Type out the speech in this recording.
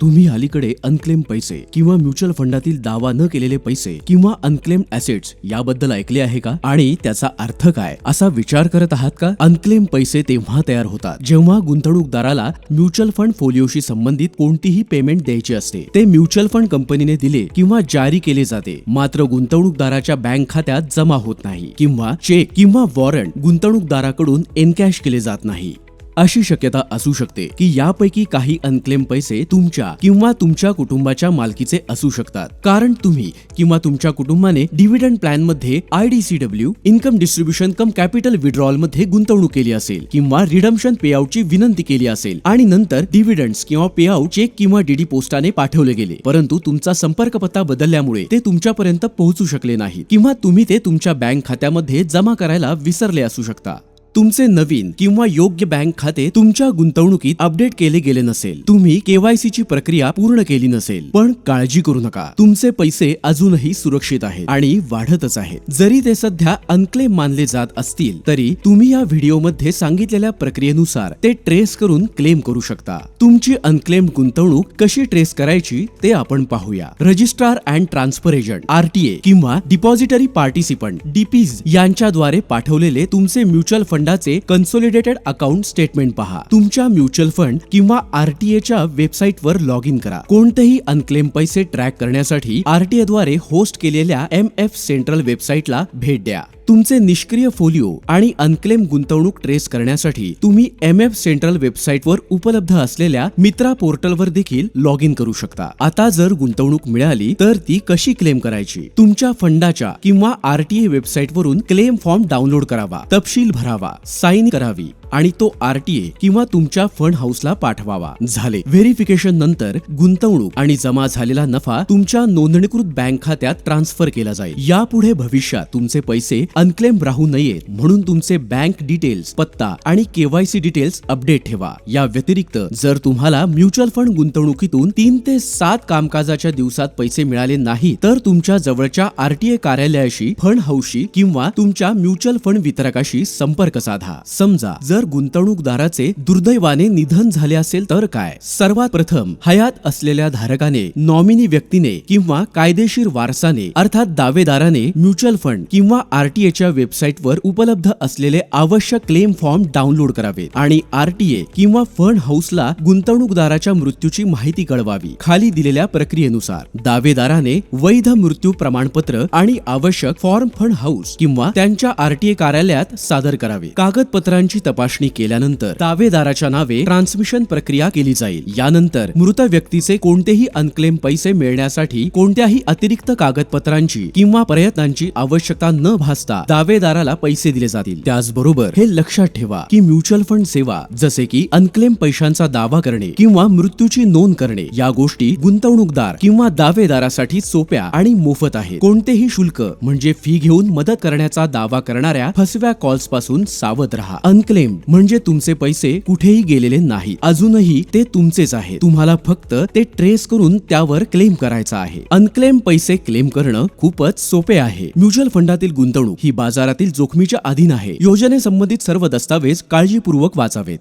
तुम्ही अलीकडे अनक्लेम पैसे किंवा म्युच्युअल फंडातील दावा न केलेले पैसे किंवा अनक्लेम ऍसेट्स याबद्दल ऐकले आहे का? आणि त्याचा अर्थ काय? असा विचार करत आहात का? अनक्लेम पैसे तेव्हा तयार होतात जेव्हा गुंतवणूकदाराला म्युच्युअल फंड फोलिओशी संबंधित कोणतीही पेमेंट द्यायची असते. ते म्युच्युअल फंड कंपनीने दिले किंवा जारी केले जाते. मात्र गुंतवणूकदाराच्या बँक खात्यात जमा होत नाही किंवा चेक किंवा वॉरंट गुंतवणूकदाराकडून एनकॅश केले जात नाही. अशी शक्यता असू शकते की यापैकी काही अनक्लेम पैसे तुमच्या किंवा तुमच्या कुटुंबाच्या मालकीचे असू शकतात. कारण तुम्ही किंवा तुमच्या कुटुंबाने डिव्हिडंड प्लॅनमध्ये IDCW income distribution cum capital विड्रॉलमध्ये गुंतवणूक केली असेल किंवा रिडम्शन पेआउटची विनंती केली असेल आणि नंतर डिव्हिडंड्स किंवा पेआउट चेक किंवा डीडी पोस्टाने पाठवले गेले. परंतु तुमचा संपर्क पत्ता बदलल्यामुळे ते तुमच्यापर्यंत पोहोचू शकले नाही किंवा तुम्ही ते तुमच्या बँक खात्यामध्ये जमा करायला विसरले असू शकता. तुमचे नवीन किंवा योग्य बँक खाते तुमच्या गुंतवणुकीत अपडेट केले गेले नसेल. तुम्ही केवायसी ची प्रक्रिया पूर्ण केली नसेल. पण काळजी करू नका. तुमचे पैसे अजूनही सुरक्षित आहेत आणि वाढतच आहेत. जरी ते सध्या अनक्लेम मानले जात असतील तरी तुम्ही या व्हिडिओमध्ये सांगितलेल्या प्रक्रियेनुसार ते ट्रेस करून क्लेम करू शकता. तुमची अनक्लेम गुंतवणूक कशी ट्रेस करायची ते आपण पाहूया. Registrar and transfer agent RTA किंवा डिपॉझिटरी पार्टिसिपंट डीपीज यांच्याद्वारे पाठवलेले तुमचे म्युच्युअल फंड फंडाचे कन्सोलिडेटेड अकाउंट स्टेटमेंट पहा. तुमच्या म्युच्युअल फंड किंवा आरटीए च्या वेबसाईटवर लॉग इन करा. कोणतेही अनक्लेम पैसे ट्रॅक करण्यासाठी आरटीए द्वारे होस्ट केलेल्या एम एफ सेंट्रल वेबसाईटला भेट द्या. तुमचे निष्क्रिय फोलिओ आणि अनक्लेम गुंतवणूक ट्रेस करण्यासाठी तुम्ही एम एफ सेंट्रल वेबसाईटवर उपलब्ध असलेल्या मित्रा पोर्टलवर देखील लॉग इन करू शकता. आता जर गुंतवणूक मिळाली तर ती कशी क्लेम करायची? तुमच्या फंडाच्या किंवा आरटीए वेबसाईट वरून क्लेम फॉर्म डाउनलोड करावा. तपशील भरावा. साईन करावी. आणि तो आरटीए किंवा तुमच्या फंड हाऊसला पाठवावा. झाले. व्हेरिफिकेशन नंतर गुंतवणूक आणि जमा झालेला नफा तुमच्या नोंदणीकृत बँक खात्यात ट्रान्सफर केला जाईल. यापुढे भविष्यात तुमचे पैसे अनक्लेम राहू नयेत म्हणून तुमचे बँक डिटेल्स पत्ता आणि केवायसी डिटेल्स अपडेट ठेवा. या व्यतिरिक्त जर तुम्हाला म्युच्युअल फंड गुंतवणुकीतून तीन ते सात कामकाजाच्या दिवसात पैसे मिळाले नाही तर तुमच्या जवळच्या आरटीए कार्यालयाशी फंड हाऊसशी किंवा तुमच्या म्युच्युअल फंड वितरकाशी संपर्क साधा. समजा जर गुंतवणूकदाराचे दुर्दैवाने निधन झाले असेल तर काय? सर्वात प्रथम हयात असलेल्या धारकाने नॉमिनी व्यक्तीने किंवा कायदेशीर वारसाने अर्थात दावेदाराने म्युच्युअल फंड किंवा आरटीएच्या वेबसाईटवर उपलब्ध असलेले आवश्यक क्लेम फॉर्म डाउनलोड करावे आणि आरटीए किंवा फंड हाऊसला गुंतवणूकदाराच्या मृत्यूची माहिती कळवावी. खाली दिलेल्या प्रक्रियेनुसार दावेदाराने वैध मृत्यू प्रमाणपत्र आणि आवश्यक फॉर्म फंड हाऊस किंवा त्यांच्या आरटीए कार्यालयात सादर करावे. कागदपत्रांची तपासणी केल्यानंतर दावेदाराच्या नावे ट्रान्समिशन प्रक्रिया केली जाईल. यानंतर मृत व्यक्तीचे कोणतेही अनक्लेम पैसे मिळण्यासाठी कोणत्याही अतिरिक्त कागदपत्रांची किंवा प्रयत्नांची आवश्यकता न भासता दावेदाराला पैसे दिले जातील. त्याचबरोबर हे लक्षात ठेवा की म्युच्युअल फंड सेवा जसे की अनक्लेम पैशांचा दावा करणे किंवा मृत्यूची नोंद करणे या गोष्टी गुंतवणूकदार किंवा दावेदारासाठी सोप्या आणि मोफत आहेत. कोणतेही शुल्क म्हणजे फी घेऊन मदत करण्याचा दावा करणाऱ्या फसव्या कॉल्सपासून सावध राहा. अनक्लेम म्हणजे तुमचे पैसे कुठेही गेलेले नाही. अजूनही ते तुमचेच आहे तुम्हाला फक्त ते ट्रेस करून त्यावर क्लेम करायचा आहे. अनक्लेम पैसे क्लेम करणं खूपच सोपे आहे. म्युच्युअल फंडातील गुंतवणूक ही बाजारातील जोखमीच्या अधीन आहे. योजनेसंबंधित सर्व दस्तावेज काळजीपूर्वक वाचावेत.